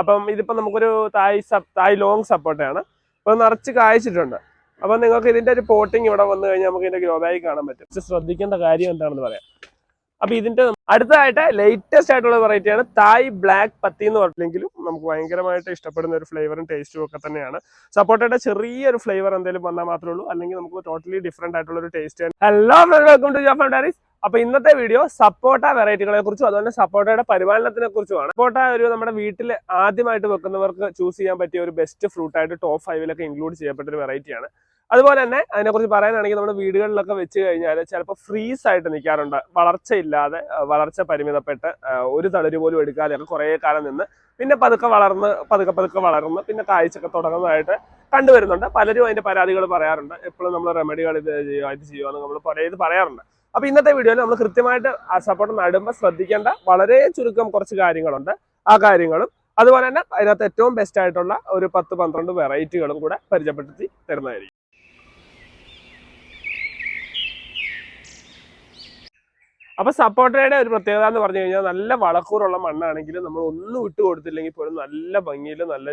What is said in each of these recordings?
അപ്പം ഇതിപ്പോൾ നമുക്കൊരു തായ് സപ് തായ് ലോങ് സപ്പോർട്ടാണ്. അപ്പോൾ നിറച്ച് കായ്ച്ചിട്ടുണ്ട്. അപ്പം നിങ്ങൾക്ക് ഇതിന്റെ ഒരു പോട്ടിങ് ഇവിടെ വന്നു കഴിഞ്ഞാൽ നമുക്ക് ഇതിന്റെ ഗ്രോബായി കാണാൻ പറ്റും. ശ്രദ്ധിക്കേണ്ട കാര്യം എന്താണെന്ന് പറയാം. അപ്പൊ ഇതിന്റെ അടുത്തതായിട്ട് ലേറ്റസ്റ്റ് ആയിട്ടുള്ള വെറൈറ്റിയാണ് തായ് ബ്ലാക്ക് പത്തി എന്ന് പറഞ്ഞില്ലെങ്കിലും നമുക്ക് ഭയങ്കരമായിട്ട് ഇഷ്ടപ്പെടുന്ന ഒരു ഫ്ലേവറും ടേസ്റ്റും ഒക്കെ തന്നെയാണ്. സപ്പോർട്ടയുടെ ചെറിയൊരു ഫ്ലേവർ എന്തെങ്കിലും വന്നാൽ മാത്രമേ ഉള്ളൂ. അല്ലെങ്കിൽ നമുക്ക് ടോട്ടലി ഡിഫറെന്റ് ആയിട്ടുള്ള ഒരു ടേസ്റ്റ് ഹലോ വെൽക്കം ടു ജോഫ് ഡാരിസ് അപ്പൊ ഇന്നത്തെ വീഡിയോ സപ്പോർട്ട വെറൈറ്റികളെ കുറിച്ചും അതുപോലെ സപ്പോർട്ടയുടെ പരിപാലനത്തിനെ കുറിച്ചുമാണ് സപ്പോർട്ട ഒരു നമ്മുടെ വീട്ടിൽ ആദ്യമായിട്ട് വെക്കുന്നവർക്ക് ചൂസ് ചെയ്യാൻ പറ്റിയ ഒരു ബെസ്റ്റ് ഫ്രൂട്ടായിട്ട് ടോപ്പ് ഫൈവിലൊക്കെ ഇൻക്ലൂഡ് ചെയ്യപ്പെട്ട ഒരു വെറൈറ്റിയാണ് അതുപോലെ തന്നെ അതിനെക്കുറിച്ച് പറയാനാണെങ്കിൽ നമ്മുടെ വീടുകളിലൊക്കെ വെച്ച് കഴിഞ്ഞാൽ ചിലപ്പോൾ ഫ്രീസ് ആയിട്ട് നിൽക്കാറുണ്ട് വളർച്ചയില്ലാതെ വളർച്ച പരിമിതപ്പെട്ട് ഒരു തളര് പോലും എടുക്കാതെയൊക്കെ കുറേ കാലം നിന്ന് പിന്നെ പതുക്കെ വളർന്ന് പതുക്കെ പതുക്കെ വളർന്ന് പിന്നെ കാഴ്ചയൊക്കെ തുടങ്ങുന്നതായിട്ട് കണ്ടുവരുന്നുണ്ട്. പലരും അതിന്റെ പരാതികൾ പറയാറുണ്ട്. എപ്പോഴും നമ്മൾ റെമഡികൾ ഇത് ചെയ്യുക ഇത് ചെയ്യുക എന്ന് നമ്മൾ പല ഇത് പറയാറുണ്ട്. അപ്പൊ ഇന്നത്തെ വീഡിയോയിൽ നമ്മൾ കൃത്യമായിട്ട് ആ സപ്പോർട്ട് നടുമ്പോൾ ശ്രദ്ധിക്കേണ്ട വളരെ ചുരുക്കം കുറച്ച് കാര്യങ്ങളുണ്ട്. ആ കാര്യങ്ങളും അതുപോലെ തന്നെ അതിനകത്ത് ഏറ്റവും ബെസ്റ്റ് ആയിട്ടുള്ള ഒരു പത്ത് പന്ത്രണ്ട് വെറൈറ്റികളും കൂടെ പരിചയപ്പെടുത്തി തരുന്നതായിരിക്കും. അപ്പൊ സപ്പോർട്ടയുടെ ഒരു പ്രത്യേകത എന്ന് പറഞ്ഞു കഴിഞ്ഞാൽ നല്ല വളക്കൂറുള്ള മണ്ണാണെങ്കിലും നമ്മൾ ഒന്നും ഇട്ട് കൊടുത്തില്ലെങ്കിൽ പോലും നല്ല ഭംഗിയിൽ നല്ല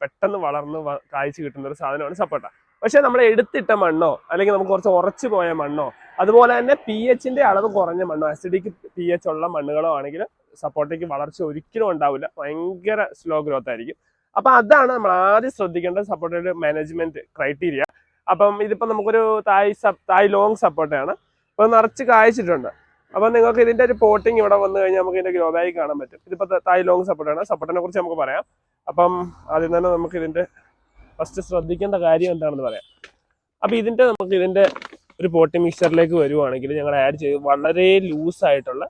പെട്ടെന്ന് വളർന്ന് കായ്ച്ച് കിട്ടുന്ന ഒരു സാധനമാണ് സപ്പോർട്ട പക്ഷെ നമ്മൾ എടുത്തിട്ട മണ്ണോ അല്ലെങ്കിൽ നമുക്ക് കുറച്ച് ഉറച്ചു പോയ മണ്ണോ അതുപോലെ തന്നെ പി എച്ചിന്റെ അളവ് കുറഞ്ഞ മണ്ണോ അസിഡിക് പി എച്ച് ഉള്ള മണ്ണുകളോ ആണെങ്കിൽ സപ്പോർട്ടയ്ക്ക് വളർച്ച ഒരിക്കലും ഉണ്ടാവില്ല. ഭയങ്കര സ്ലോ ഗ്രോത്ത് ആയിരിക്കും. അപ്പൊ അതാണ് നമ്മൾ ആദ്യം ശ്രദ്ധിക്കേണ്ട സപ്പോർട്ടയുടെ മാനേജ്മെന്റ് ക്രൈറ്റീരിയ അപ്പം ഇതിപ്പോ നമുക്കൊരു തായ് സപ് തായ് ലോങ് സപ്പോർട്ടയാണ് അപ്പൊ നിറച്ച് കായ്ച്ചിട്ടുണ്ട്. അപ്പൊ നിങ്ങൾക്ക് ഇതിന്റെ ഒരു പോട്ടിങ് ഇവിടെ വന്നു കഴിഞ്ഞാൽ നമുക്ക് ഇതിന്റെ ഗ്രോ ബാഗ് കാണാൻ പറ്റും. ഇതിപ്പോ തായ് ലോങ് സപ്പോർട്ടാണ് സപ്പോർട്ടിനെ കുറിച്ച് നമുക്ക് പറയാം. അപ്പം ആദ്യം തന്നെ നമുക്ക് ഇതിന്റെ ഫസ്റ്റ് ശ്രദ്ധിക്കേണ്ട കാര്യം എന്താണെന്ന് പറയാം. അപ്പൊ ഇതിന്റെ നമുക്ക് ഇതിന്റെ ഒരു പോട്ടിങ് മിക്സറിലേക്ക് വരുവാണെങ്കിൽ ഞങ്ങൾ ആഡ് ചെയ്ത് വളരെ ലൂസ് ആയിട്ടുള്ള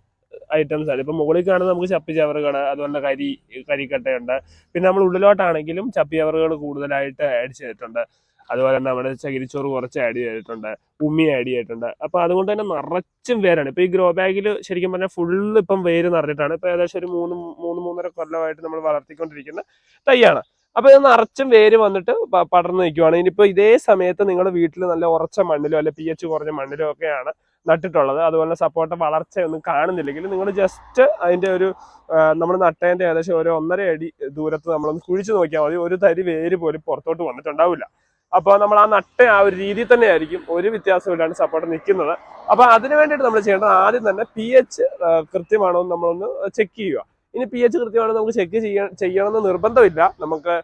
ഐറ്റംസ് ആണ്. ഇപ്പൊ മുകളിൽ കാണുന്ന നമുക്ക് ചപ്പി ചവറുകൾ അതുപോലെ കരി കരിക്കട്ടയുണ്ട്. പിന്നെ നമ്മൾ ഉള്ളിലോട്ടാണെങ്കിലും ചപ്പി ചവറുകൾ കൂടുതലായിട്ട് ആഡ് ചെയ്തിട്ടുണ്ട്. അതുപോലെ തന്നെ നമ്മുടെ ചകിരിച്ചോറ് കുറച്ച് ആഡ് ചെയ്തിട്ടുണ്ട് ഉമ്മി ആഡ് ചെയ്തിട്ടുണ്ട്. അപ്പൊ അതുകൊണ്ട് തന്നെ നിറച്ചും വേരാണ്. ഇപ്പൊ ഈ ഗ്രോ ബാഗിൽ ശരിക്കും പറഞ്ഞാൽ ഫുള്ള് ഇപ്പം വേര് നിറഞ്ഞിട്ടാണ്. ഇപ്പൊ ഏകദേശം ഒരു മൂന്ന് മൂന്ന് മൂന്നര കൊല്ലമായിട്ട് നമ്മൾ വളർത്തിക്കൊണ്ടിരിക്കുന്ന തൈയാണ്. അപ്പൊ ഇത് നിറച്ചും വേര് വന്നിട്ട് പടർന്നു നിൽക്കുവാണ്. ഇനിയിപ്പോ ഇതേ സമയത്ത് നിങ്ങളുടെ വീട്ടിൽ നല്ല ഉറച്ച മണ്ണിലോ അല്ലെ പി എച്ച് കുറഞ്ഞ മണ്ണിലോ ഒക്കെയാണ് നട്ടിട്ടുള്ളത്. അതുപോലെ സപ്പോർട്ട വളർച്ചയൊന്നും കാണുന്നില്ലെങ്കിൽ നിങ്ങൾ ജസ്റ്റ് അതിന്റെ ഒരു നമ്മൾ നട്ടതിന്റെ ഏകദേശം ഒരു ഒന്നര അടി ദൂരത്ത് നമ്മളൊന്ന് കുഴിച്ചു നോക്കിയാൽ മതി. ഒരു തരി വേര് പോലും പുറത്തോട്ട് വന്നിട്ടുണ്ടാവില്ല. അപ്പോൾ നമ്മൾ ആ നട്ട ആ ഒരു രീതിയിൽ തന്നെ ആയിരിക്കും ഒരു വ്യത്യാസമില്ലാണ്ട് സപ്പോർട്ട് നിൽക്കുന്നത്. അപ്പോൾ അതിന് വേണ്ടിയിട്ട് നമ്മൾ ചെയ്യേണ്ടത് ആദ്യം തന്നെ പി എച്ച് കൃത്യമാണോ എന്ന് നമ്മളൊന്ന് ചെക്ക് ചെയ്യുക. ഇനി പി എച്ച് കൃത്യമാണോ നമുക്ക് ചെക്ക് ചെയ്യാൻ ചെയ്യണമെന്ന് നിർബന്ധമില്ല. നമുക്ക്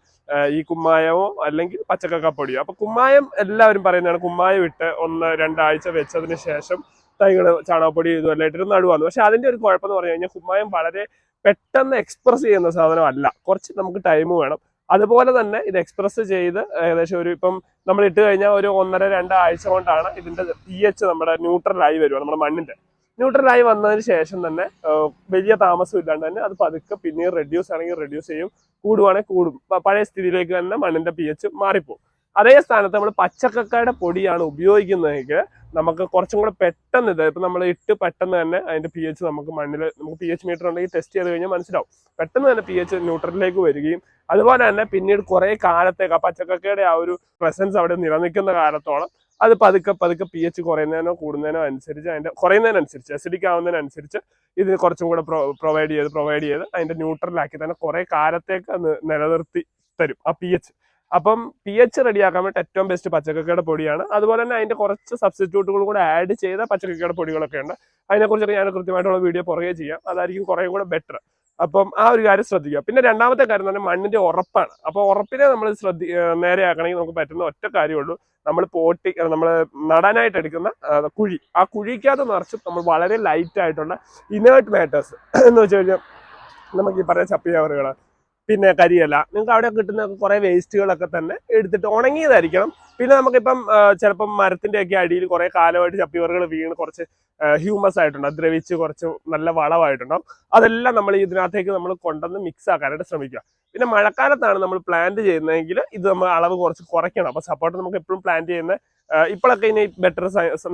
ഈ കുമ്മായമോ അല്ലെങ്കിൽ പച്ചക്കക്കപ്പൊടിയോ അപ്പോൾ കുമ്മായം എല്ലാവരും പറയുന്നതാണ് കുമ്മായം ഇട്ട് ഒന്ന് രണ്ടാഴ്ച വെച്ചതിന് ശേഷം തൈകൾ ചാണകപ്പൊടി ഇതുമല്ല ഇട്ടിട്ട് നടുവാന്ന്. പക്ഷെ അതിന്റെ ഒരു കുഴപ്പമെന്ന് പറഞ്ഞു കഴിഞ്ഞാൽ കുമ്മായം വളരെ പെട്ടെന്ന് എക്സ്പ്രസ് ചെയ്യുന്ന സാധനമല്ല. കുറച്ച് നമുക്ക് ടൈം വേണം. അതുപോലെ തന്നെ ഇത് എക്സ്പ്രസ് ചെയ്ത് ഏകദേശം ഒരു ഇപ്പം നമ്മൾ ഇട്ട് കഴിഞ്ഞാൽ ഒരു ഒന്നര രണ്ട് ആഴ്ച കൊണ്ടാണ് ഇതിന്റെ പി എച്ച് നമ്മുടെ ന്യൂട്രലായി വരുക നമ്മുടെ മണ്ണിന്റെ ന്യൂട്രലായി വന്നതിന് ശേഷം തന്നെ വലിയ താമസം ഇല്ലാണ്ട് തന്നെ അത് പതുക്കെ പിന്നീട് റെഡ്യൂസ് ആണെങ്കിൽ റെഡ്യൂസ് ചെയ്യും കൂടുവാണെങ്കിൽ കൂടും. പഴയ സ്ഥിതിയിലേക്ക് തന്നെ മണ്ണിന്റെ പി എച്ച് മാറിപ്പോകും അതേ സ്ഥാനത്ത് നമ്മൾ പച്ചക്കക്കയുടെ പൊടിയാണ് ഉപയോഗിക്കുന്നതെങ്കിൽ നമുക്ക് കുറച്ചും കൂടെ പെട്ടെന്ന് ഇത് ഇപ്പം നമ്മൾ ഇട്ട് പെട്ടെന്ന് തന്നെ അതിന്റെ പി എച്ച് നമുക്ക് മണ്ണിൽ നമുക്ക് പി എച്ച് മീറ്റർ ഉണ്ടെങ്കിൽ ടെസ്റ്റ് ചെയ്ത് കഴിഞ്ഞാൽ മനസ്സിലാവും. പെട്ടെന്ന് തന്നെ പി എച്ച് ന്യൂട്രലിലേക്ക് വരികയും അതുപോലെ തന്നെ പിന്നീട് കുറേ കാലത്തേക്ക് ആ പച്ചക്കക്കയുടെ ആ ഒരു പ്രസൻസ് അവിടെ നിലനിൽക്കുന്ന കാലത്തോളം അത് പതുക്കെ പതുക്കെ പി എച്ച് കുറയുന്നതിനോ കൂടുന്നതിനോ അനുസരിച്ച് അതിന്റെ കുറയുന്നതിനനുസരിച്ച് അസിഡിക് ആവുന്നതിനനുസരിച്ച് ഇത് കുറച്ചും കൂടെ പ്രൊവൈഡ് ചെയ്ത് പ്രൊവൈഡ് ചെയ്ത് അതിന്റെ ന്യൂട്രലാക്കി തന്നെ കുറേ കാലത്തേക്ക് നിലനിർത്തി തരും ആ പി എച്ച് അപ്പം പി എച്ച് റെഡിയാക്കാൻ വേണ്ടി ഏറ്റവും ബെസ്റ്റ് പച്ചക്കക്കയുടെ പൊടിയാണ്. അതുപോലെ തന്നെ അതിന്റെ കുറച്ച് സബ്സ്റ്റിറ്റ്യൂട്ടുകൾ കൂടെ ആഡ് ചെയ്ത പച്ചക്കക്കയുടെ പൊടികളൊക്കെ ഉണ്ട്. അതിനെക്കുറിച്ചൊക്കെ ഞാൻ കൃത്യമായിട്ടുള്ള വീഡിയോ പുറകെ ചെയ്യാം. അതായിരിക്കും കുറേ കൂടെ ബെറ്റർ അപ്പം ആ ഒരു കാര്യം ശ്രദ്ധിക്കുക. പിന്നെ രണ്ടാമത്തെ കാര്യം എന്ന് പറഞ്ഞാൽ മണ്ണിന്റെ ഉറപ്പാണ്. അപ്പോൾ ഉറപ്പിനെ നമ്മൾ ശ്രദ്ധി നേരെ നേരെയാക്കണമെങ്കിൽ നമുക്ക് പറ്റുന്ന ഒറ്റ കാര്യമുള്ളൂ. നമ്മൾ പോട്ടി നമ്മൾ നടാനായിട്ട് എടുക്കുന്ന കുഴി. ആ കുഴിക്കകത്ത് നിറച്ച് നമ്മൾ വളരെ ലൈറ്റ് ആയിട്ടുള്ള ഇനേർട്ട് മാറ്റേഴ്സ് എന്ന് വെച്ച് കഴിഞ്ഞാൽ നമുക്ക് ഈ പറയുന്ന ചപ്പിയവറുകൾ പിന്നെ കരിയല. നിങ്ങൾക്ക് അവിടെ കിട്ടുന്ന കുറേ വേസ്റ്റുകളൊക്കെ തന്നെ എടുത്തിട്ട് ഉണങ്ങിയതായിരിക്കണം. പിന്നെ നമുക്കിപ്പം ചിലപ്പം മരത്തിന്റെ ഒക്കെ അടിയിൽ കുറേ കാലമായിട്ട് ചപ്പിവറുകൾ വീണ് കുറച്ച് ഹ്യൂമസ് ആയിട്ടുണ്ട് ദ്രവിച്ച് കുറച്ച് നല്ല വളമായിട്ടുണ്ടാവും. അതെല്ലാം നമ്മൾ ഇതിനകത്തേക്ക് നമ്മൾ കൊണ്ടുവന്ന് മിക്സ് ആക്കാനായിട്ട് ശ്രമിക്കുക. പിന്നെ മഴക്കാലത്താണ് നമ്മൾ പ്ലാന്റ് ചെയ്യുന്നതെങ്കിൽ ഇത് നമ്മൾ അളവ് കുറച്ച് കുറയ്ക്കണം. അപ്പോൾ സപ്പോർട്ട് നമുക്ക് എപ്പോഴും പ്ലാന്റ് ചെയ്യുന്ന ഇപ്പോഴൊക്കെ ഇനി ബെറ്റർ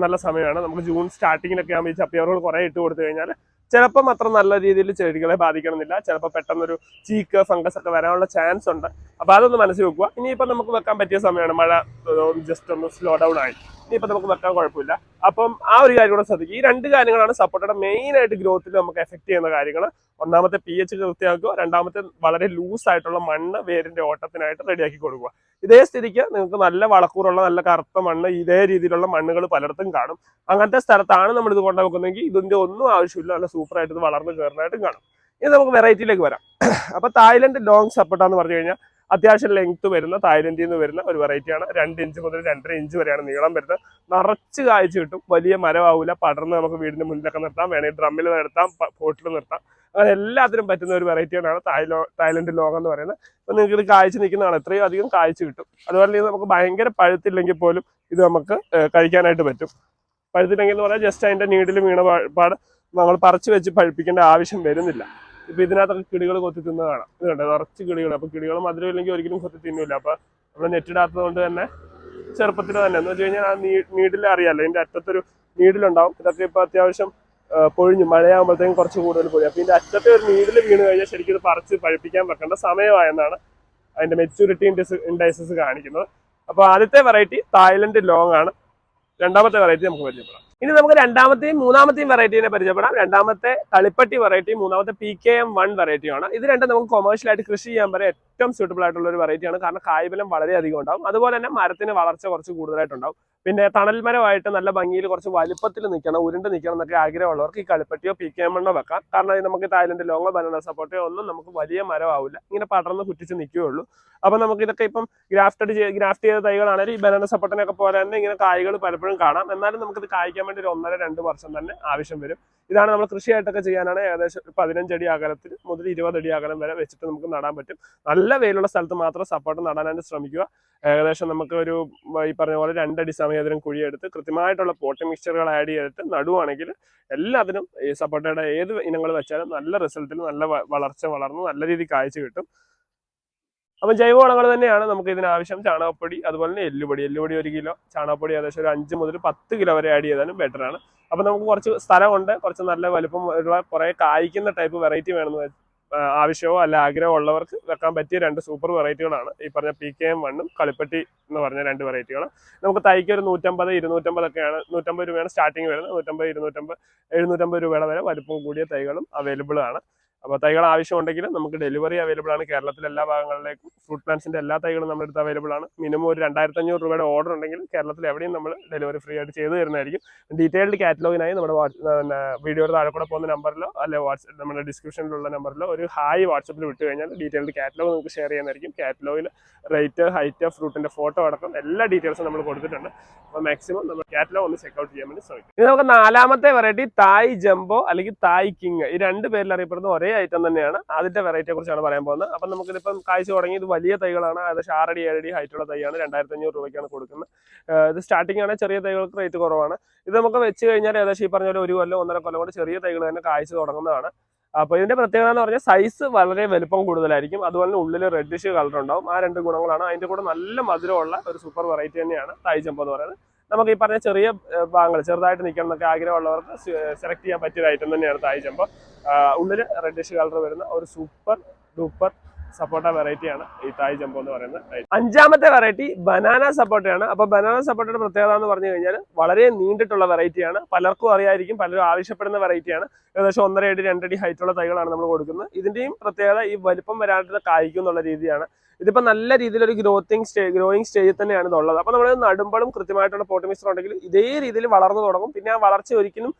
നല്ല സമയമാണ്. നമുക്ക് ജൂൺ സ്റ്റാർട്ടിങ്ങിലൊക്കെ ആകുമ്പോൾ ഈ ചപ്പിയറുകൾ കുറെ ഇട്ട് കൊടുത്തു കഴിഞ്ഞാൽ ചിലപ്പം അത്ര നല്ല രീതിയിൽ ചെടികളെ ബാധിക്കണമെന്നില്ല. ചിലപ്പോൾ പെട്ടെന്നൊരു ചീക്ക് ഫംഗസ് ഒക്കെ വരാനുള്ള ചാൻസ് ഉണ്ട്. അപ്പോൾ അതൊന്ന് മനസ്സിൽ വെക്കുക. ഇനിയിപ്പോൾ നമുക്ക് വെക്കാൻ പറ്റിയ സമയമാണ്. മഴ ജസ്റ്റ് ഒന്ന് സ്ലോ ഡൗൺ ആയി. ഇനിയിപ്പോൾ നമുക്ക് വെക്കാൻ കുഴപ്പമില്ല. അപ്പം ആ ഒരു കാര്യം കൂടെ ശ്രദ്ധിക്കുക. ഈ രണ്ട് കാര്യങ്ങളാണ് സപ്പോർട്ടയുടെ മെയിൻ ആയിട്ട് ഗ്രോത്തിൽ നമുക്ക് എഫക്ട് ചെയ്യുന്ന കാര്യങ്ങൾ ഒന്നാമത്തെ പി എച്ച് കൃത്യമാക്കുക. രണ്ടാമത്തെ വളരെ ലൂസ് ആയിട്ടുള്ള മണ്ണ് വേരിന്റെ ഓട്ടത്തിനായിട്ട് റെഡിയാക്കി കൊടുക്കുക. ഇതേ സ്ഥിതിക്ക് നിങ്ങൾക്ക് നല്ല വളക്കൂറുള്ള നല്ല കറുത്ത മണ്ണ് ഇതേ രീതിയിലുള്ള മണ്ണുകൾ പലയിടത്തും കാണും. അങ്ങനത്തെ സ്ഥലത്താണ് നമ്മൾ ഇത് കൊണ്ടുവെക്കുന്നതെങ്കിൽ ഇതിന്റെ ഒന്നും ആവശ്യമില്ല. നല്ല സൂപ്പറായിട്ട് ഇത് വളർന്ന് കയറുന്നതായിട്ടും കാണും. ഇനി നമുക്ക് വെറൈറ്റിയിലേക്ക് വരാം. അപ്പൊ തായ്ലൻഡ് ലോങ് സപ്പോർട്ട് എന്ന് പറഞ്ഞു കഴിഞ്ഞാൽ അത്യാവശ്യം ലെങ്ത് വരുന്ന തായ്ലൻഡിൽ നിന്ന് വരുന്ന ഒരു വെറൈറ്റിയാണ് രണ്ട് ഇഞ്ച് മുതൽ രണ്ടര ഇഞ്ച് വരെയാണ് നീളം വരുന്നത്. നിറച്ച് കാഴ്ച കിട്ടും. വലിയ മരമാവില്ല പടർന്ന് നമുക്ക് വീടിന്റെ മുന്നിലൊക്കെ നിർത്താം. വേണമെങ്കിൽ ഡ്രമ്മിൽ നിർത്താം പോട്ടിൽ നിർത്താം. അങ്ങനെ എല്ലാത്തിനും പറ്റുന്ന ഒരു വെറൈറ്റിയാണ് തായ്ലോ തായ്ലൻഡ് ലോകം എന്ന് പറയുന്നത്. അപ്പൊ നിങ്ങൾക്ക് ഇത് കാഴ്ച നിൽക്കുന്നതാണ് എത്രയും അധികം കാഴ്ച കിട്ടും. അതുപോലെ നമുക്ക് ഭയങ്കര പഴുത്തില്ലെങ്കിൽ പോലും ഇത് നമുക്ക് കഴിക്കാനായിട്ട് പറ്റും. പഴുത്തിട്ടെങ്കിൽ എന്ന് പറഞ്ഞാൽ ജസ്റ്റ് അതിന്റെ നീഡിൽ വീണ പാട് നമ്മൾ പറിച്ചു വെച്ച് പഴുപ്പിക്കേണ്ട ആവശ്യം വരുന്നില്ല. ഇപ്പം ഇതിനകത്തൊക്കെ കിളികൾ കൊത്തി തിന്ന് കാണാം ഇത് കണ്ടോ? നിറച്ച് കിളികൾ അപ്പൊ കിളികൾ മധുരം ഇല്ലെങ്കിൽ ഒരിക്കലും കൊത്തി തിന്നില്ല അപ്പോൾ നമ്മൾ നെറ്റിടാത്തത് തന്നെ ചെറുപ്പത്തിൽ തന്നെ. എന്ന് വെച്ച് കഴിഞ്ഞാൽ ആ നീ നീഡിൽ അറിയാമല്ലോ ഇതിന്റെ അറ്റത്തൊരു നീഡിലുണ്ടാവും ഇതൊക്കെ ഇപ്പോൾ അത്യാവശ്യം പൊഴിഞ്ഞു. മഴയാകുമ്പോഴത്തേക്കും കുറച്ച് കൂടുതൽ പൊഴിയും. അപ്പോൾ ഇതിന്റെ അറ്റത്തെ ഒരു നീഡിൽ വീണ് കഴിഞ്ഞാൽ ശരിക്കും ഇത് പറിച്ച് പഴുപ്പിക്കാൻ വെക്കേണ്ട സമയമായെന്നാണ് അതിന്റെ മെച്യൂരിറ്റി ഇൻഡൈസസ് കാണിക്കുന്നത്. അപ്പൊ ആദ്യത്തെ വെറൈറ്റി തായ്ലൻഡ് ലോങ് ആണ്. രണ്ടാമത്തെ വെറൈറ്റി നമുക്ക് പരിചയപ്പെടാം. ഇനി നമുക്ക് രണ്ടാമത്തെയും മൂന്നാമത്തെയും വെറൈറ്റീനെ പരിചയപ്പെടാം. രണ്ടാമത്തെ തളിപ്പട്ടി വെറൈറ്റി മൂന്നാമത്തെ പി കെ എം വൺ വെറൈറ്റിയാണ് ഇത് രണ്ടും നമുക്ക് കൊമേഴ്ഷ്യൽ ആയിട്ട് കൃഷി ചെയ്യാൻ വരെ ഏറ്റവും സൂട്ടബിൾ ആയിട്ടുള്ള ഒരു വെറൈറ്റിയാണ് കാരണം കായ്ബലം വളരെ അധികം ഉണ്ടാവും. അതുപോലെ തന്നെ മരത്തിന് വളർച്ച കുറച്ച് കൂടുതലായിട്ടുണ്ടാവും. പിന്നെ തണൽ മരമായിട്ട് നല്ല ഭംഗിയിൽ കുറച്ച് വലുപ്പത്തിൽ നിൽക്കണം ഉരുണ്ട് നിൽക്കണം എന്നൊക്കെ ആഗ്രഹമുള്ളവർക്ക് ഈ കളിപ്പട്ടിയോ പി കെ എം എണ്ണോ വെക്കാം. കാരണം നമുക്ക് തായ്ലൻഡ് ലോങ്ങോ ബനാന സപ്പോർട്ടോ ഒന്നും നമുക്ക് വലിയ മരമാവില്ല ഇങ്ങനെ പടർന്ന് കുറ്റിച്ച് നിൽക്കുകയുള്ളൂ. അപ്പൊ നമുക്ക് ഇതൊക്കെ ഇപ്പം ഗ്രാഫ്റ്റഡ് ഗ്രാഫ്റ്റ് ചെയ്ത തൈകളാണെങ്കിൽ ഈ ബനാന സപ്പോർട്ടിനൊക്കെ പോലെ തന്നെ ഇങ്ങനെ കായ്കൾ പലപ്പോഴും കാണാം. എന്നാലും നമുക്കിത് കായ്ക്കാൻ വേണ്ടി ഒരു ഒന്നര രണ്ട് വർഷം തന്നെ ആവശ്യം വരും. ഇതാണ് നമ്മൾ കൃഷിയായിട്ടൊക്കെ ചെയ്യാനാണ് ഏകദേശം ഒരു പതിനഞ്ച് അടി അകലത്തിൽ മുതൽ ഇരുപതടി അകലം വരെ വെച്ചിട്ട് നമുക്ക് നടാൻ പറ്റും. നല്ല വെയിലുള്ള സ്ഥലത്ത് മാത്രം സപ്പോർട്ട് നടാനായിട്ട് ശ്രമിക്കുക. ഏകദേശം നമുക്ക് ഒരു ഈ പറഞ്ഞ പോലെ രണ്ടടി സമയത്തിനും കുഴിയെടുത്ത് കൃത്യമായിട്ടുള്ള പോട്ടി മിക്സ്ചറുകൾ ആഡ് ചെയ്തിട്ട് നടുവാണെങ്കിൽ എല്ലാത്തിനും ഈ സപ്പോർട്ടയുടെ ഏത് ഇനങ്ങൾ വെച്ചാലും നല്ല റിസൾട്ടിൽ നല്ല വളർച്ച വളർന്ന് നല്ല രീതിയിൽ കാഴ്ച കിട്ടും. അപ്പം ജൈവവളങ്ങൾ തന്നെയാണ് നമുക്ക് ഇതിനാവശ്യം ചാണകപ്പൊടി അതുപോലെ തന്നെ എല്ലുപൊടി. എല്ലുപൊടി ഒരു കിലോ ചാണകപ്പൊടി ഏകദേശം ഒരു അഞ്ച് മുതൽ പത്ത് കിലോ വരെ ആഡ് ചെയ്താലും ബെറ്റർ ആണ്. അപ്പം നമുക്ക് കുറച്ച് സ്ഥലമുണ്ട്. കുറച്ച് നല്ല വലുപ്പം ഉള്ള കുറേ കായ്ക്കുന്ന ടൈപ്പ് വെറൈറ്റി വേണമെന്ന് ആവശ്യമോ അല്ല ആഗ്രഹമോ ഉള്ളവർക്ക് വെക്കാൻ പറ്റിയ രണ്ട് സൂപ്പർ വെറൈറ്റികളാണ് ഈ പറഞ്ഞ പി കെ എം വണ്ണും കളിപ്പട്ടി എന്ന് പറഞ്ഞ രണ്ട് വെറൈറ്റികൾ നമുക്ക് തൈക്ക് ഒരു നൂറ്റമ്പത് ഇരുന്നൂറ്റമ്പതൊക്കെയാണ് നൂറ്റമ്പത് രൂപയാണ് സ്റ്റാർട്ടിങ് വരുന്നത്. നൂറ്റമ്പത് ഇരുന്നൂറ്റമ്പത് എഴുന്നൂറ്റമ്പത് രൂപയുടെ വരെ വലുപ്പം കൂടിയ തൈകളും അവൈലബിൾ ആണ്. അപ്പോൾ തൈകൾ ആവശ്യമുണ്ടെങ്കിൽ നമുക്ക് ഡെലിവറി അവൈലബിൾ ആണ്. കേരളത്തിലെ എല്ലാ ഭാഗങ്ങളിലേക്കും ഫ്രൂട്ട് പ്ലാന്റ്സിന്റെ എല്ലാ തൈകളും നമ്മുടെ അടുത്ത് അവൈലബിൾ ആണ്. മിനിമം ഒരു രണ്ടായിരത്തി അഞ്ഞൂറ് രൂപയുടെ ഓർഡർ ഉണ്ടെങ്കിൽ കേരളത്തിൽ എവിടെയും നമ്മൾ ഡെലിവറി ഫ്രീ ആയിട്ട് ചെയ്തു തരുന്നതായിരിക്കും. ഡീറ്റെയിൽഡ് കാറ്റലോഗിനായി നമ്മുടെ വീഡിയോയുടെ താഴെ കൂടെ പോകുന്ന നമ്പറിലോ അല്ലെ വാട്സ് നമ്മുടെ ഡിസ്ക്രിപ്ഷനിലുള്ള നമ്പറിലോ ഒരു ഹായ് വാട്സപ്പിൽ വിട്ടു കഴിഞ്ഞാൽ ഡീറ്റെയിൽഡ് കാറ്റലോഗ് നമുക്ക് ഷെയർ ചെയ്യുന്നതായിരിക്കും കാറ്റലോഗിൽ റേറ്റ് ഹൈറ്റ് ഫ്രൂട്ടിന്റെ ഫോട്ടോ അടക്കം എല്ലാ ഡീറ്റെയിൽസും നമ്മൾ കൊടുത്തിട്ടുണ്ട്. അപ്പോൾ മാക്സിമം നമ്മൾ കാറ്റലോഗ് ഒന്ന് ചെക്ക് ഔട്ട് ചെയ്യാൻ വേണ്ടി ശ്രമിക്കും. ഇനി നമുക്ക് നാലാമത്തെ വെറൈറ്റി തായ് ജംബോ അല്ലെങ്കിൽ തായ് കിങ് ഈ രണ്ട് പേരിൽ അറിയപ്പെടുന്ന ഒരേ ഐറ്റം തന്നെയാണ്. അതിന്റെ വെറൈറ്റിയെ കുറിച്ചാണ് പറയാൻ പോകുന്നത്. അപ്പം നമുക്കിതിപ്പം കാഴ്ച തുടങ്ങി. ഇത് വലിയ തൈകളാണ്. ഏകദേശം ആറടി ഏഴടി ഹൈറ്റുള്ള തൈയാണ്. രണ്ടായിരത്തി അഞ്ഞൂറ് രൂപയ്ക്കാണ് കൊടുക്കുന്നത്. ഇത് സ്റ്റാർട്ടിംഗ് ആണ് ചെറിയ തൈകൾക്ക് റേറ്റ് കുറവാണ്. ഇത് നമുക്ക് വെച്ച് കഴിഞ്ഞാൽ ഏകദേശം ഈ പറഞ്ഞ പോലെ ഒരു കൊല്ലം ഒന്നര കൊല്ലം കൊണ്ട് ചെറിയ തൈകൾ തന്നെ കാഴ്ച തുടങ്ങുന്നതാണ്. അപ്പോൾ ഇതിന്റെ പ്രത്യേകത എന്ന് പറഞ്ഞാൽ സൈസ് വളരെ വലുപ്പം കൂടുതലായിരിക്കും. അതുപോലെ ഉള്ളിൽ റെഡിഷ് കളർ ഉണ്ടാവും. ആ രണ്ട് ഗുണങ്ങളാണ്. അതിന്റെ കൂടെ നല്ല മധുരമുള്ള ഒരു സൂപ്പർ വെറൈറ്റി തന്നെയാണ് തായ് ചെമ്പ് എന്ന് പറയുന്നത്. നമുക്ക് ഈ പറഞ്ഞ ചെറിയ ഭാഗങ്ങൾ ചെറുതായിട്ട് നിൽക്കണം എന്നൊക്കെ ആഗ്രഹമുള്ളവർക്ക് സെലക്ട് ചെയ്യാൻ പറ്റിയ ഐറ്റം തന്നെയാണ് തായ് ജമ്പ്. ഉള്ളിൽ റെഡിഷ് കളർ വരുന്ന ഒരു സൂപ്പർ ഡൂപ്പർ സപ്പോട്ട വെറൈറ്റിയാണ് ഈ തായ് ജമ്പോ എന്ന് പറയുന്നത്. അഞ്ചാമത്തെ വെറൈറ്റി ബനാന സപ്പോട്ടയാണ് അപ്പൊ ബനാന സപ്പോട്ടയുടെ പ്രത്യേകത എന്ന് പറഞ്ഞു കഴിഞ്ഞാൽ വളരെ നീണ്ടിട്ടുള്ള വെറൈറ്റിയാണ് പലർക്കും അറിയായിരിക്കും പലരും ആവശ്യപ്പെടുന്ന വെറൈറ്റിയാണ് ഏകദേശം ഒന്നര അടി രണ്ടടി ഹൈറ്റുള്ള തൈകളാണ് നമ്മൾ കൊടുക്കുന്നത്. ഇതിന്റെയും പ്രത്യേകത ഈ വലിപ്പം വരാണ്ട് കായ്ക്കും എന്നുള്ള രീതിയാണ്. ഇതിപ്പോ നല്ല രീതിയിൽ ഒരു ഗ്രോത്തിങ് സ്റ്റേ ഗ്രോയിങ് സ്റ്റേജിൽ തന്നെയാണ് ഇതുള്ളത് അപ്പോൾ അപ്പൊ നമ്മൾ നടുമ്പോഴും കൃത്യമായിട്ടുള്ള പോട്ടി ഉണ്ടെങ്കിൽ ഇതേ രീതിയിൽ വളർന്നു തുടങ്ങും. പിന്നെ ആ വളർച്ച ഒരിക്കലും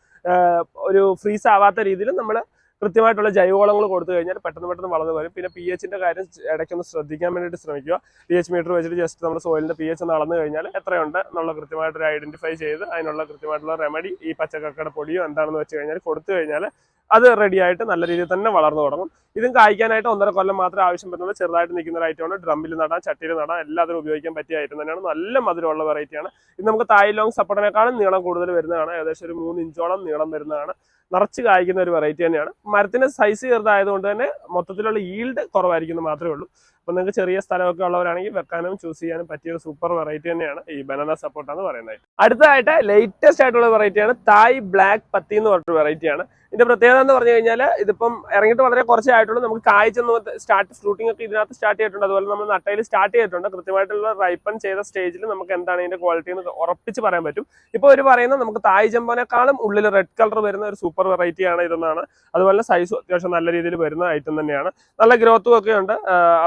ഒരു ഫ്രീസ് ആവാത്ത രീതിയിൽ നമ്മൾ കൃത്യമായിട്ടുള്ള ജൈവവളങ്ങൾ കൊടുത്തു കഴിഞ്ഞാൽ പെട്ടെന്ന് പെട്ടെന്ന് വളർന്നു വരും. പിന്നെ പി എച്ചിന്റെ കാര്യം ഇടയ്ക്കൊന്ന് ശ്രദ്ധിക്കാൻ വേണ്ടിയിട്ട് ശ്രമിക്കുക. പി എച്ച് മീറ്റർ വെച്ചിട്ട് ജസ്റ്റ് നമ്മുടെ സോയിലിന്റെ പി എച്ച് ഒന്ന് അളന്നു കഴിഞ്ഞാൽ എത്രയുണ്ട് എന്നുള്ള കൃത്യമായിട്ടൊരു ഐഡന്റിഫൈ ചെയ്ത് അതിനുള്ള കൃത്യമായിട്ടുള്ള റെമഡി ഈ പച്ചക്കക്കയുടെ പൊടിയോ എന്താണെന്ന് വെച്ച് കഴിഞ്ഞാൽ കൊടുത്തു കഴിഞ്ഞാൽ അത് റെഡിയായിട്ട് നല്ല രീതിയിൽ തന്നെ വളർന്നു തുടങ്ങും. ഇതും കായ്ക്കാനായിട്ട് ഒന്നര കൊല്ലം മാത്രമേ ആവശ്യം വരുന്നുള്ളൂ ചെറുതായിട്ട് നിൽക്കുന്ന ഒരു ഐറ്റമാണ് ഡ്രമ്മിൽ നടാം ചട്ടിയിൽ നടാം എല്ലാത്തിനും ഉപയോഗിക്കാൻ പറ്റിയ ഐറ്റം തന്നെയാണ്. നല്ല മധുരമുള്ള വെറൈറ്റിയാണ് ഇത് നമുക്ക് തായ് ലോങ് സപ്പോർട്ടിനേക്കാളും നീളം കൂടുതൽ വരുന്നതാണ്. ഏകദേശം ഒരു മൂന്ന് ഇഞ്ചോളം നീളം വരുന്നതാണ്. നിറച്ച് കായ്ക്കുന്ന ഒരു വെറൈറ്റി തന്നെയാണ്. മരത്തിന്റെ സൈസ് ചെറുതായതുകൊണ്ട് തന്നെ മൊത്തത്തിലുള്ള ഈൽഡ് കുറവായിരിക്കുന്നു മാത്രമേ ഉള്ളൂ. അപ്പം നിങ്ങൾക്ക് ചെറിയ സ്ഥലമൊക്കെ ഉള്ളവരാണെങ്കിൽ വെക്കാനും ചൂസ് ചെയ്യാനും പറ്റിയ ഒരു സൂപ്പർ വെറൈറ്റി തന്നെയാണ് ഈ ബനാന സപ്പോർട്ട് എന്ന് പറയുന്നത്. അടുത്തതായിട്ട് ലേറ്റസ്റ്റ് ആയിട്ടുള്ള വെറൈറ്റിയാണ് തായ് ബ്ലാക്ക് പത്തി എന്ന് പറഞ്ഞൊരു വെറൈറ്റിയാണ് ഇതിന്റെ പ്രത്യേകത എന്ന് പറഞ്ഞു കഴിഞ്ഞാൽ ഇതിപ്പം ഇറങ്ങിയിട്ട് വളരെ കുറച്ചേ ആയിട്ടുള്ളൂ. നമുക്ക് കായ്ച്ചൊന്നും സ്റ്റാർട്ട് ഫ്രൂട്ടിംഗ് ഒക്കെ ഇതിനകത്ത് സ്റ്റാർട്ട് ചെയ്തിട്ടുണ്ട്. അതുപോലെ നമ്മൾ നട്ടയിൽ സ്റ്റാർട്ട് ചെയ്തിട്ടുണ്ട്. കൃത്യമായിട്ടുള്ള റൈപ്പൺ ചെയ്ത സ്റ്റേജിൽ നമുക്ക് എന്താണ് ഇതിന്റെ ക്വാളിറ്റി എന്ന് ഉറപ്പിച്ച് പറയാൻ പറ്റും. ഇപ്പോൾ ഒരു പറയുന്നത് നമുക്ക് തായ് ജമ്പോനേക്കാളും ഉള്ളിൽ റെഡ് കളർ വരുന്ന ഒരു സൂപ്പർ വെറൈറ്റി ആണ് ഇതെന്നാണ്. അതുപോലെ സൈസും അത്യാവശ്യം നല്ല രീതിയിൽ വരുന്ന ഐറ്റം തന്നെയാണ്. നല്ല ഗ്രോത്തും ഒക്കെ ഉണ്ട്.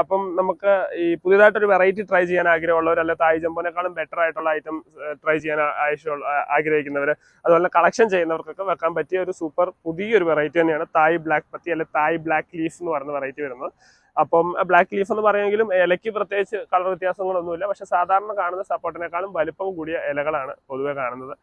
അപ്പം നമുക്ക് ഈ പുതിയതായിട്ട് ഒരു വെറൈറ്റി ട്രൈ ചെയ്യാൻ ആഗ്രഹമുള്ളവർ അല്ലെ തായ് ജമ്പോനേക്കാളും ബെറ്റർ ആയിട്ടുള്ള ഐറ്റം ട്രൈ ചെയ്യാൻ ആഗ്രഹിക്കുന്നവർ അതുപോലെ കളക്ഷൻ ചെയ്യുന്നവർക്കൊക്കെ വെക്കാൻ പറ്റിയ ഒരു സൂപ്പർ പുതിയൊരു വെറൈറ്റി തന്നെയാണ് തായ് ബ്ലാക്ക് പത്തി അല്ലെ തായ് ബ്ലാക്ക് ലീഫ് എന്ന് പറയുന്ന വെറൈറ്റി വരുന്നത്. അപ്പം ബ്ലാക്ക് ലീഫ് എന്ന് പറയുമെങ്കിലും ഇലയ്ക്ക് പ്രത്യേകിച്ച് കളർ വ്യത്യാസങ്ങളൊന്നുമില്ല. പക്ഷെ സാധാരണ കാണുന്ന സപ്പോർട്ടിനേക്കാളും വലിപ്പം കൂടിയ ഇലകളാണ് പൊതുവെ കാണുന്നത്.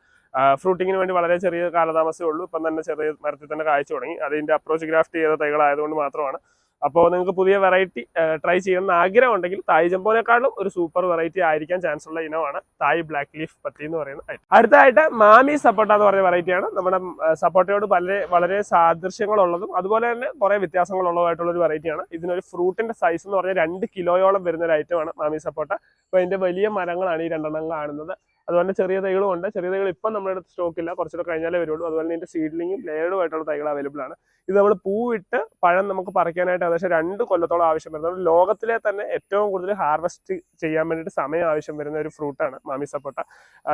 ഫ്രൂട്ടിങ്ങിന് വേണ്ടി വളരെ ചെറിയ കാലതാമസമേ ഉള്ളൂ. ഇപ്പം തന്നെ ചെറിയ മരത്തിൽ തന്നെ കാഴ്ച തുടങ്ങി. അതിന്റെ അപ്രോച്ച് ഗ്രാഫ്റ്റ് ചെയ്ത തൈകളായതുകൊണ്ട് മാത്രമാണ് അപ്പോൾ നിങ്ങൾക്ക് പുതിയ വെറൈറ്റി ട്രൈ ചെയ്യണമെന്ന് ആഗ്രഹം ഉണ്ടെങ്കിൽ തായ് ജമ്പോനേക്കാളും ഒരു സൂപ്പർ വെറൈറ്റി ആയിരിക്കാൻ ചാൻസ് ഉള്ള ഇനമാണ് തായ് ബ്ലാക്ക് ലീഫ് പത്തി എന്ന് പറയുന്ന. അടുത്തതായിട്ട് മാമി സപ്പോട്ട എന്ന് പറയുന്ന വെറൈറ്റിയാണ് നമ്മുടെ സപ്പോട്ടയോട് വളരെ വളരെ സാദൃശ്യങ്ങളുള്ളതും അതുപോലെ തന്നെ കുറെ വ്യത്യാസങ്ങളുള്ളതായിട്ടുള്ള ഒരു വെറൈറ്റിയാണ് ഇതിനൊരു ഫ്രൂട്ടിന്റെ സൈസ് എന്ന് പറഞ്ഞാൽ രണ്ട് കിലോയോളം വരുന്ന ഒരു ഐറ്റമാണ് മാമി സപ്പോട്ട. അപ്പോൾ ഇതിന്റെ വലിയ മരങ്ങളാണ് ഈ രണ്ടെണ്ണം കാണുന്നത്. അതുപോലെ ചെറിയ തൈകളും ഉണ്ട്. ചെറിയ തൈകൾ ഇപ്പം നമ്മുടെ അടുത്ത് സ്റ്റോക്ക് ഇല്ല. കുറച്ചുകൂടെ കഴിഞ്ഞാലേ വരുള്ളൂ. അതുപോലെ ഇതിന്റെ സീഡ്ലിങ്ങും ലേഡും ആയിട്ടുള്ള തൈകൾ അവൈലബിൾ ആണ്. ഇത് നമ്മൾ പൂവിട്ട് പഴം നമുക്ക് പറിക്കാനായിട്ട് ഏകദേശം രണ്ട് കൊല്ലത്തോളം ആവശ്യം വരുന്നത്. ലോകത്തിലെ തന്നെ ഏറ്റവും കൂടുതൽ ഹാർവെസ്റ്റ് ചെയ്യാൻ വേണ്ടിയിട്ട് സമയം ആവശ്യം വരുന്ന ഒരു ഫ്രൂട്ടാണ് മാമി സപ്പോട്ട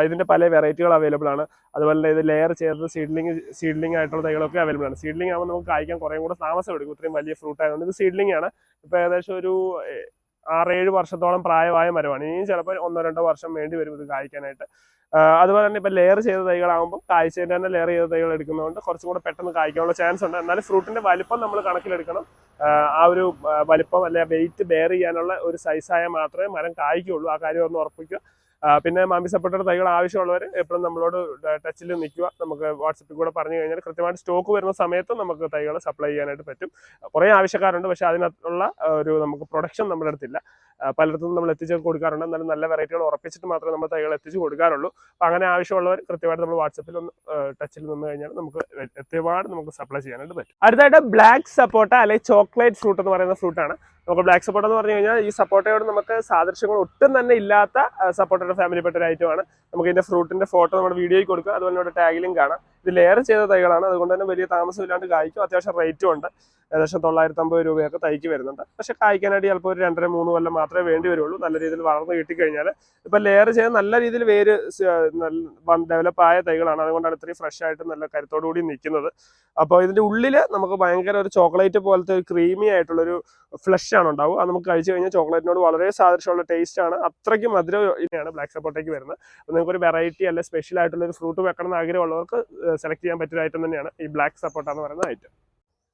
ഇതിന്റെ പല വെറൈറ്റികൾ അവൈലബിൾ ആണ്. അതുപോലെ ഇത് ലെയർ ചേർത്ത് സീഡ്ലിംഗ് സീഡ്ലിംഗ് ആയിട്ടുള്ള തൈകളൊക്കെ അവൈലബിൾ ആണ്. സീഡ്ലിംഗ് ആകുമ്പോൾ നമുക്ക് കായ്ക്കാൻ കുറേ കൂടെ താമസം എടുക്കും ഇത്രയും വലിയ ഫ്രൂട്ട് ആയതുകൊണ്ട് ഇത് സീഡ്ലിംഗ് ആണ്. ഇപ്പൊ ഏകദേശം ഒരു ആറേഴ് വർഷത്തോളം പ്രായമായ മരമാണ്. ഇനിയും ചിലപ്പോൾ ഒന്നോ രണ്ടോ വർഷം വേണ്ടി വരും ഇത് കായ്ക്കാനായിട്ട്. അതുപോലെ തന്നെ ഇപ്പൊ ലെയർ ചെയ്ത തൈകളാകുമ്പോൾ കായ്ച്ചതിന്റെ തന്നെ ലെയർ ചെയ്ത തൈകൾ എടുക്കുന്നതുകൊണ്ട് കുറച്ചും കൂടെ പെട്ടെന്ന് കായ്ക്കാനുള്ള ചാൻസ് ഉണ്ട്. എന്നാലും ഫ്രൂട്ടിന്റെ വലിപ്പം നമ്മൾ കണക്കിലെടുക്കണം. ആ, ഒരു വലിപ്പം അല്ലെ വെയിറ്റ് ബെയർ ചെയ്യാനുള്ള ഒരു സൈസായാൽ മാത്രമേ മരം കായ്ക്കുള്ളൂ ആ കാര്യം ഒന്ന് ഉറപ്പിക്കുക. പിന്നെ മാമ്പിസപ്പെട്ട തൈകൾ ആവശ്യമുള്ളവർ എപ്പോഴും നമ്മളോട് ടച്ചിൽ നിൽക്കുക. നമുക്ക് വാട്സപ്പിൽ കൂടെ പറഞ്ഞു കഴിഞ്ഞാൽ കൃത്യമായിട്ട് സ്റ്റോക്ക് വരുന്ന സമയത്ത് നമുക്ക് തൈകൾ സപ്ലൈ ചെയ്യാനായിട്ട് പറ്റും. കുറേ ആവശ്യക്കാരുണ്ട്. പക്ഷേ അതിനകത്തുള്ള ആ, ഒരു നമുക്ക് പ്രൊഡക്ഷൻ നമ്മുടെ അടുത്തില്ല. പലയിടത്തും നമ്മൾ എത്തിച്ച് കൊടുക്കാറുണ്ട്. എന്നാലും നല്ല വെറൈറ്റികൾ ഉറപ്പിച്ചിട്ട് മാത്രമേ നമ്മൾ തൈകൾ എത്തിച്ച് കൊടുക്കാറുള്ളൂ. അപ്പോൾ അങ്ങനെ ആവശ്യമുള്ളവർ കൃത്യമായിട്ട് നമ്മൾ വാട്സപ്പിൽ ഒന്ന് ടച്ചിൽ നിന്ന് കഴിഞ്ഞാൽ നമുക്ക് ഒരുപാട് നമുക്ക് സപ്ലൈ ചെയ്യാനായിട്ട് പറ്റും. അടുത്തായിട്ട് ബ്ലാക്ക് സപ്പോർട്ട അല്ലെങ്കിൽ ചോക്ലേറ്റ് ഫ്രൂട്ട് എന്ന് പറയുന്ന ഫ്രൂട്ടാണ് നമുക്ക് ബ്ലാക്ക് സപ്പോട്ട എന്ന് പറഞ്ഞു കഴിഞ്ഞാൽ ഈ സപ്പോർട്ടയോട് നമുക്ക് സാദൃശ്യങ്ങൾ ഒട്ടും തന്നെ ഇല്ലാത്ത സപ്പോർട്ടയുടെ ഫാമിലിപ്പെട്ട ഒരു ഐറ്റമാണ് നമുക്ക് ഇതിന്റെ ഫ്രൂട്ടിന്റെ ഫോട്ടോ നമ്മുടെ വീഡിയോയിൽ കൊടുക്കുക അതുപോലെ ടാഗിലും കാണാം. ഇത് ലെയർ ചെയ്ത തൈകളാണ്. അതുകൊണ്ട് തന്നെ വലിയ താമസമില്ലാണ്ട് കായ്ക്കും. അത്യാവശ്യം റേറ്റും ഉണ്ട്. ഏകദേശം തൊള്ളായിരത്തി അമ്പത് രൂപയൊക്കെ തൈക്ക് വരുന്നുണ്ട്. പക്ഷെ കായ്ക്കാനായിട്ട് ചിലപ്പോൾ ഒരു രണ്ടര മൂന്ന് കൊല്ലം മാത്രമേ വേണ്ടി വരുള്ളൂ. നല്ല രീതിയിൽ വളർന്ന് കിട്ടിക്കഴിഞ്ഞാൽ. ഇപ്പൊ ലെയർ ചെയ്ത് നല്ല രീതിയിൽ വേര് ഡെവലപ്പ് ആയ തൈകളാണ്. അതുകൊണ്ടാണ് ഇത്രയും ഫ്രഷ് ആയിട്ട് നല്ല കരുത്തോടു കൂടി നിൽക്കുന്നത്. അപ്പോൾ ഇതിന്റെ ഉള്ളിൽ നമുക്ക് ഭയങ്കര ഒരു ചോക്ലേറ്റ് പോലത്തെ ഒരു ക്രീമി ആയിട്ടുള്ളൊരു ഫ്ലഷ് ആണ് ഉണ്ടാവും അത് നമുക്ക് കഴിച്ചു കഴിഞ്ഞാൽ ചോക്ലേറ്റിനോട് വളരെ സാദൃശ്യമുള്ള ടേസ്റ്റ് ആണ്. അത്രയ്ക്ക് മധുര ഇനിയാണ് ബ്ലാക്ക് സപ്പോർട്ടേക്ക് വരുന്നത്. അപ്പോൾ നിങ്ങൾക്ക് ഒരു വെറൈറ്റി അല്ലെ സ്പെഷ്യൽ ആയിട്ടുള്ള ഒരു ഫ്രൂട്ട് വെക്കണം എന്ന് ആഗ്രഹമുള്ളവർക്ക് സെലക്ട് ചെയ്യാൻ പറ്റിയ ഐറ്റം തന്നെയാണ് ഈ ബ്ലാക്ക് സപ്പോർട്ട എന്ന് പറയുന്ന ഐറ്റം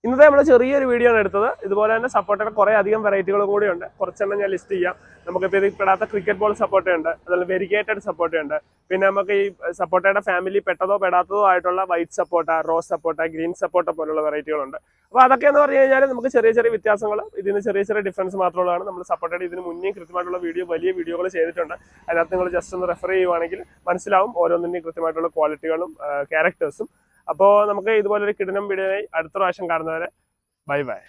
ഇന്നത്തെ നമ്മൾ ചെറിയൊരു വീഡിയോ ആണ് എടുത്തത്. ഇതുപോലെ തന്നെ സപ്പോർട്ടയുടെ കുറേ അധികം വെറൈറ്റികൾ കൂടിയുണ്ട് കുറച്ചെണ്ണം ഞാൻ ലിസ്റ്റ് ചെയ്യാം. നമുക്കിപ്പോൾ ഇതിൽ പെടാത്ത ക്രിക്കറ്റ് ബോൾ സപ്പോർട്ട് ഉണ്ട്. അതുപോലെ വെരിഗേറ്റഡ് സപ്പോർട്ട് ഉണ്ട്. പിന്നെ നമുക്ക് ഈ സപ്പോർട്ടയുടെ ഫാമിലി പെട്ടതോ പെടാത്തതോ ആയിട്ടുള്ള വൈറ്റ് സപ്പോർട്ട റോസ് സപ്പോർട്ട ഗ്രീൻ സപ്പോർട്ട പോലുള്ള വെറൈറ്റികളുണ്ട് അപ്പോൾ അതൊക്കെ എന്ന് പറഞ്ഞു കഴിഞ്ഞാൽ നമുക്ക് ചെറിയ ചെറിയ വ്യത്യാസങ്ങൾ ഇതിന് ചെറിയ ചെറിയ ഡിഫറൻസ് മാത്രമുള്ളതാണ്. നമ്മൾ സപ്പോർട്ടയുടെ ഇതിന് മുന്നേ കൃത്യമായിട്ടുള്ള വീഡിയോ വലിയ വീഡിയോകൾ ചെയ്തിട്ടുണ്ട്. അതിനകത്ത് നിങ്ങൾ ജസ്റ്റ് ഒന്ന് റെഫർ ചെയ്യുവാണെങ്കിൽ മനസ്സിലാവും ഓരോന്നിന്റെയും കൃത്യമായിട്ടുള്ള ക്വാളിറ്റികളും ക്യാരക്ടേഴ്സും അപ്പോൾ നമുക്ക് ഇതുപോലൊരു കിടനം വീഡിയോയായി അടുത്ത പ്രാവശ്യം കാണുന്നവരെ ബൈ ബൈ.